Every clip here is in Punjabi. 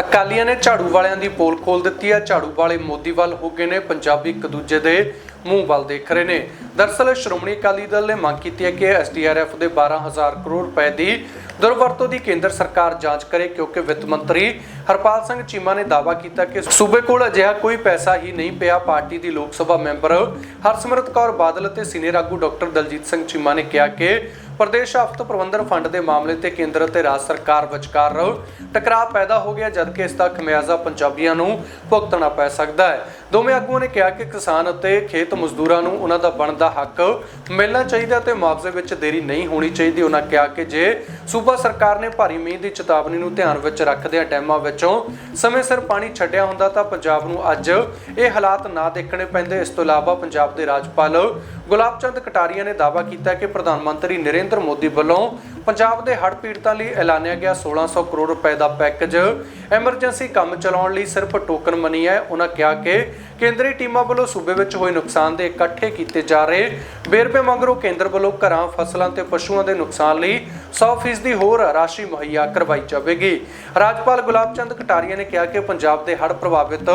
ਅਕਾਲੀਆਂ ਨੇ ਝਾੜੂ ਵਾਲਿਆਂ ਦੀ ਪੋਲ ਖੋਲ ਦਿੱਤੀ ਹੈ। ਝਾੜੂ ਵਾਲੇ ਮੋਦੀ ਵੱਲ ਹੋ ਗਏ ਨੇ। ਪੰਜਾਬੀ ਇੱਕ ਦੂਜੇ ਦੇ ਮੂੰਹ ਵੱਲ ਦੇਖ ਰਹੇ ਨੇ। ਦਰਸਲ ਸ਼੍ਰੋਮਣੀ ਅਕਾਲੀ ਦਲ ਨੇ ਮੰਗ ਕੀਤੀ ਹੈ ਕਿ ਐਸਡੀਆਰਐਫ ਦੇ 12000 ਕਰੋੜ ਰੁਪਏ ਦੀ ਦੁਰਵਰਤੋਂ ਦੀ ਕੇਂਦਰ ਸਰਕਾਰ ਜਾਂਚ ਕਰੇ, ਕਿਉਂਕਿ ਵਿੱਤ ਮੰਤਰੀ ਹਰਪਾਲ ਸਿੰਘ ਚੀਮਾ ਨੇ ਦਾਅਵਾ ਕੀਤਾ ਕਿ ਸੂਬੇ ਕੋਲ ਅਜਿਹਾ ਕੋਈ ਪੈਸਾ ਹੀ ਨਹੀਂ ਪਿਆ। ਪਾਰਟੀ ਦੀ ਲੋਕ ਸਭਾ ਮੈਂਬਰ ਹਰਸਿਮਰਤ ਕੌਰ ਬਾਦਲ ਅਤੇ ਸੀਨੀਅਰ ਆਗੂ ਡਾਕਟਰ ਦਲਜੀਤ ਸਿੰਘ ਚੀਮਾ ਨੇ ਕਿਹਾ ਕਿ ਪ੍ਰਦੇਸ਼ ਆਫਤ ਪ੍ਰਬੰਧਨ ਫੰਡ ਦੇ ਮਾਮਲੇ ਤੇ ਕੇਂਦਰ ਅਤੇ ਰਾਜ ਸਰਕਾਰ ਵਿਚਕਾਰ ਟਕਰਾਅ ਪੈਦਾ ਹੋ ਗਿਆ, ਜਦਕਿ ਇਸ ਦਾ ਖਮਿਆਜ਼ਾ ਪੰਜਾਬੀਆਂ ਨੂੰ ਭੁਗਤਣਾ ਪੈ ਸਕਦਾ ਹੈ। ਦੋਵੇਂ ਆਗੂਆਂ ਨੇ ਕਿਹਾ ਕਿ ਕਿਸਾਨ ਅਤੇ ਖੇਤ ਮਜ਼ਦੂਰਾਂ ਨੂੰ ਉਹਨਾਂ ਦਾ ਬਣਦਾ ਹੱਕ ਮਿਲਣਾ ਚਾਹੀਦਾ ਤੇ ਮੁਆਵਜ਼ੇ ਵਿੱਚ ਦੇਰੀ ਨਹੀਂ ਹੋਣੀ ਚਾਹੀਦੀ। ਉਹਨਾਂ ਕਿਹਾ ਕਿ ਜੇ ਸੂਬਾ ਸਰਕਾਰ ਨੇ ਭਾਰੀ ਮੀਂਹ ਦੀ ਚੇਤਾਵਨੀ ਨੂੰ ਧਿਆਨ ਵਿੱਚ ਰੱਖਦਿਆਂ ਡੈਮਾਂ ਵਿੱਚੋਂ ਸਮੇਂ ਸਿਰ ਪਾਣੀ ਛੱਡਿਆ ਹੁੰਦਾ ਤਾਂ ਪੰਜਾਬ ਨੂੰ ਅੱਜ ਇਹ ਹਾਲਾਤ ਨਾ ਦੇਖਣੇ ਪੈਂਦੇ। ਇਸ ਤੋਂ ਇਲਾਵਾ ਪੰਜਾਬ ਦੇ ਰਾਜਪਾਲ ਗੁਲਾਬ ਚੰਦ ਕਟਾਰੀਆ ਨੇ ਦਾਅਵਾ ਕੀਤਾ ਕਿ ਪ੍ਰਧਾਨ ਮੰਤਰੀ ਨਰਿੰਦਰ ਮੋਦੀ ਵੱਲੋਂ ਪੰਜਾਬ ਦੇ ਹੜ੍ਹ ਪੀੜਤਾਂ ਲਈ ਐਲਾਨਿਆ ਗਿਆ 1600 ਕਰੋੜ ਰੁਪਏ ਦਾ ਪੈਕੇਜ। ਐਮਰਜੈਂਸੀ ਕੰਮ ਚਲਾਉਣ ਲਈ ਸਿਰਫ ਟੋਕਨ ਮਨੀ ਹੈ। ਉਹਨਾਂ ਕਿਹਾ ਕਿ ਕੇਂਦਰੀ ਟੀਮਾਂ ਵੱਲੋਂ ਸੂਬੇ ਵਿੱਚ ਹੋਏ ਨੁਕਸਾਨ ਦੇ ਇਕੱਠੇ ਕੀਤੇ ਜਾ ਰਹੇ। ਵੇਰਵੇ ਮਗਰੋਂ ਕੇਂਦਰ ਵੱਲੋਂ ਘਰਾਂ, ਫਸਲਾਂ ਤੇ ਪਸ਼ੂਆਂ ਦੇ ਨੁਕਸਾਨ ਲਈ 100% ਦੀ ਹੋਰ ਰਾਸ਼ੀ ਮੁਹੱਈਆ ਕਰਵਾਈ ਜਾਵੇਗੀ। ਰਾਜਪਾਲ ਗੁਲਾਬ ਚੰਦ ਕਟਾਰੀਆ ਨੇ ਕਿਹਾ ਕਿ ਪੰਜਾਬ ਦੇ ਹੜ੍ਹ ਪ੍ਰਭਾਵਿਤ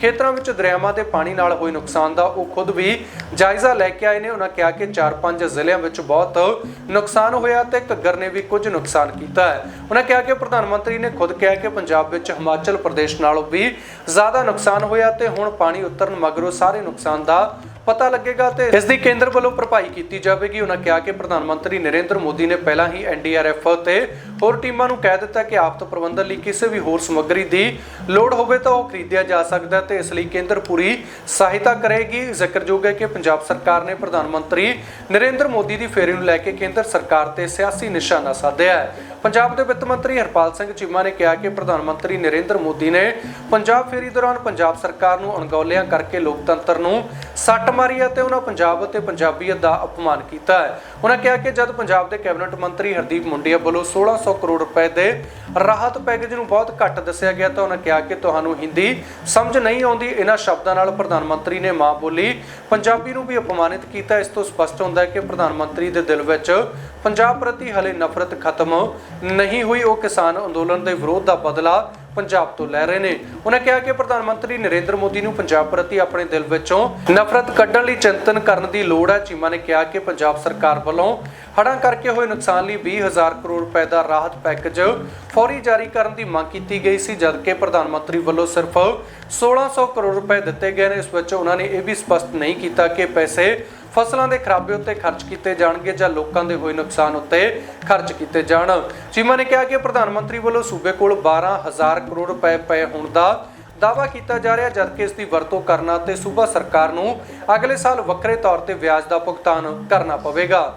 ਖੇਤਰਾਂ ਵਿੱਚ ਦਰਿਆਵਾਂ ਦੇ ਪਾਣੀ ਨਾਲ ਹੋਏ ਨੁਕਸਾਨ ਦਾ ਉਹ ਖੁਦ ਵੀ ਜਾਇਜ਼ਾ ਲੈ ਕੇ ਆਏ ਨੇ। ਉਹਨਾਂ ਕਿਹਾ ਕਿ 4-5 ਜ਼ਿਲ੍ਹਿਆਂ ਵਿੱਚ ਬਹੁਤ ਨੁਕਸਾਨ ਹੋਇਆ ਤੇ ਘੱਗਰ ਨੇ ਵੀ ਕੁਝ ਨੁਕਸਾਨ ਕੀਤਾ ਹੈ। ਉਹਨਾਂ ਕਿਹਾ ਕਿ ਪ੍ਰਧਾਨ ਮੰਤਰੀ ਨੇ ਖੁਦ ਕਿਹਾ ਕਿ ਪੰਜਾਬ ਵਿੱਚ ਹਿਮਾਚਲ ਪ੍ਰਦੇਸ਼ ਨਾਲੋਂ ਵੀ ਜ਼ਿਆਦਾ ਨੁਕਸਾਨ ਹੋਇਆ ਤੇ ਹੁਣ ਪਾਣੀ ਉਤਰਨ ਮਗਰੋਂ ਸਾਰੇ ਨੁਕਸਾਨ ਦਾ ਪਤਾ ਲੱਗੇਗਾ ਤੇ ਇਸ ਦੀ ਕੇਂਦਰ ਵੱਲੋਂ ਭਰਪਾਈ ਕੀਤੀ ਜਾਵੇਗੀ। ਉਹਨਾਂ ਕਿਹਾ ਕਿ ਪ੍ਰਧਾਨ ਮੰਤਰੀ ਨਰਿੰਦਰ ਮੋਦੀ ਨੇ ਪਹਿਲਾਂ ਹੀ ਐਨਡੀਆਰਐਫ ਤੇ ਹੋਰ ਟੀਮਾਂ ਨੂੰ ਕਹਿ ਦਿੱਤਾ ਕਿ ਆਫਤ ਪ੍ਰਬੰਧਨ ਲਈ ਕਿਸੇ ਵੀ ਹੋਰ ਸਮੱਗਰੀ ਦੀ ਲੋੜ ਹੋਵੇ ਤਾਂ ਉਹ ਖਰੀਦਿਆ ਜਾ ਸਕਦਾ ਤੇ ਇਸ ਲਈ ਕੇਂਦਰ ਪੂਰੀ ਸਹਾਇਤਾ ਕਰੇਗੀ। ਜ਼ਿਕਰਯੋਗ ਹੈ ਕਿ ਪੰਜਾਬ ਸਰਕਾਰ ਨੇ ਪ੍ਰਧਾਨ ਮੰਤਰੀ ਨਰਿੰਦਰ ਮੋਦੀ ਦੀ ਫੇਰੀ ਨੂੰ ਲੈ ਕੇ ਕੇਂਦਰ ਸਰਕਾਰ ਤੇ ਸਿਆਸੀ ਨਿਸ਼ਾਨਾ ਸਾਧਿਆ ਹੈ। ਪੰਜਾਬ ਦੇ ਵਿੱਤ ਮੰਤਰੀ ਹਰਪਾਲ ਸਿੰਘ ਚੀਮਾ ਨੇ ਕਿਹਾ ਕਿ ਪ੍ਰਧਾਨ ਮੰਤਰੀ ਨਰਿੰਦਰ ਮੋਦੀ ਨੇ ਪੰਜਾਬ ਫੇਰੀ ਦੌਰਾਨ ਪੰਜਾਬ ਸਰਕਾਰ ਨੂੰ ਅਣਗੌਲਿਆਂ ਕਰਕੇ ਲੋਕਤੰਤਰ ਨੂੰ ਸੱਟ ਮਾਰੀ ਹੈ ਤੇ ਉਹਨਾਂ ਪੰਜਾਬ ਅਤੇ ਪੰਜਾਬੀਅਤ ਦਾ ਅਪਮਾਨ ਕੀਤਾ ਹੈ। ਉਹਨਾਂ ਕਿਹਾ ਕਿ ਜਦ ਪੰਜਾਬ ਦੇ ਕੈਬਨਿਟ ਮੰਤਰੀ ਹਰਦੀਪ ਮੁੰਡੀਆ ਵੱਲੋਂ 1600 ਕਰੋੜ ਰੁਪਏ ਦੇ ਰਾਹਤ ਪੈਕੇਜ ਨੂੰ ਬਹੁਤ ਘੱਟ ਦੱਸਿਆ ਗਿਆ ਤਾਂ ਉਹਨਾਂ ਕਿਹਾ ਕਿ ਤੁਹਾਨੂੰ ਹਿੰਦੀ ਸਮਝ ਨਹੀਂ ਆਉਂਦੀ, ਇਹਨਾਂ ਸ਼ਬਦਾਂ ਨਾਲ ਪ੍ਰਧਾਨ ਮੰਤਰੀ ਨੇ ਮਾਂ ਬੋਲੀ। ਪੰਜਾਬੀ ਨੂੰ ਵੀ ਅਪਮਾਨਿਤ ਕੀਤਾ। ਇਸ ਤੋਂ ਸਪਸ਼ਟ ਹੁੰਦਾ ਹੈ ਕਿ ਪ੍ਰਧਾਨ ਮੰਤਰੀ ਦੇ ਦਿਲ ਵਿੱਚ ਪੰਜਾਬ ਪ੍ਰਤੀ ਹਲੇ ਨਫ਼ਰਤ ਖਤਮ ਨਹੀਂ ਹੋਈ। ਉਹ ਕਿਸਾਨ ਅੰਦੋਲਨ ਦੇ ਵਿਰੋਧ ਦਾ ਬਦਲਾ ਪੰਜਾਬ ਤੋਂ ਲੈ ਰਹੇ ਨੇ। ਉਹਨਾਂ ਕਿਹਾ ਕਿ ਪ੍ਰਧਾਨ ਮੰਤਰੀ ਨਰਿੰਦਰ ਮੋਦੀ ਨੂੰ ਪੰਜਾਬ ਪ੍ਰਤੀ ਆਪਣੇ ਦਿਲ ਵਿੱਚੋਂ ਨਫ਼ਰਤ ਕੱਢਣ ਲਈ ਚਿੰਤਨ ਕਰਨ ਦੀ ਲੋੜ ਹੈ। ਚੀਮਾ ਨੇ ਕਿਹਾ ਕਿ ਪੰਜਾਬ ਸਰਕਾਰ ਵੱਲੋਂ ਹੜਾਂ ਕਰਕੇ ਹੋਏ ਨੁਕਸਾਨ ਲਈ 20000 ਕਰੋੜ ਰੁਪਏ ਦਾ ਰਾਹਤ ਪੈਕੇਜ ਫੌਰੀ ਜਾਰੀ ਕਰਨ ਦੀ ਮੰਗ ਕੀਤੀ ਗਈ ਸੀ, ਜਦਕਿ ਪ੍ਰਧਾਨ ਮੰਤਰੀ ਵੱਲੋਂ ਸਿਰਫ 1600 ਕਰੋੜ ਰੁਪਏ ਦਿੱਤੇ ਗਏ ਨੇ। ਇਸ ਵਿੱਚ ਉਹਨਾਂ ਨੇ ਇਹ ਵੀ ਸਪਸ਼ਟ ਨਹੀਂ ਕੀਤਾ ਕਿ ਪੈਸੇ ਫਸਲਾਂ ਦੇ ਖਰਾਬੇ ਉੱਤੇ ਖਰਚ ਕੀਤੇ ਜਾਣਗੇ ਜਾਂ ਲੋਕਾਂ ਦੇ ਹੋਏ ਨੁਕਸਾਨ ਉੱਤੇ ਖਰਚ ਕੀਤੇ ਜਾਣ। ਚੀਮਾ ਨੇ ਕਿਹਾ ਕਿ ਪ੍ਰਧਾਨ ਮੰਤਰੀ ਵੱਲੋਂ ਸੂਬੇ ਕੋਲ 12000 ਕਰੋੜ ਰੁਪਏ ਪਏ ਹੋਣ ਦਾ ਦਾਅਵਾ ਕੀਤਾ ਜਾ ਰਿਹਾ, ਜਦਕਿ ਇਸ ਦੀ ਵਰਤੋਂ ਕਰਨਾ ਤੇ ਸੂਬਾ ਸਰਕਾਰ ਨੂੰ ਅਗਲੇ ਸਾਲ ਵੱਖਰੇ ਤੌਰ ਤੇ ਵਿਆਜ ਦਾ ਭੁਗਤਾਨ ਕਰਨਾ ਪਵੇਗਾ।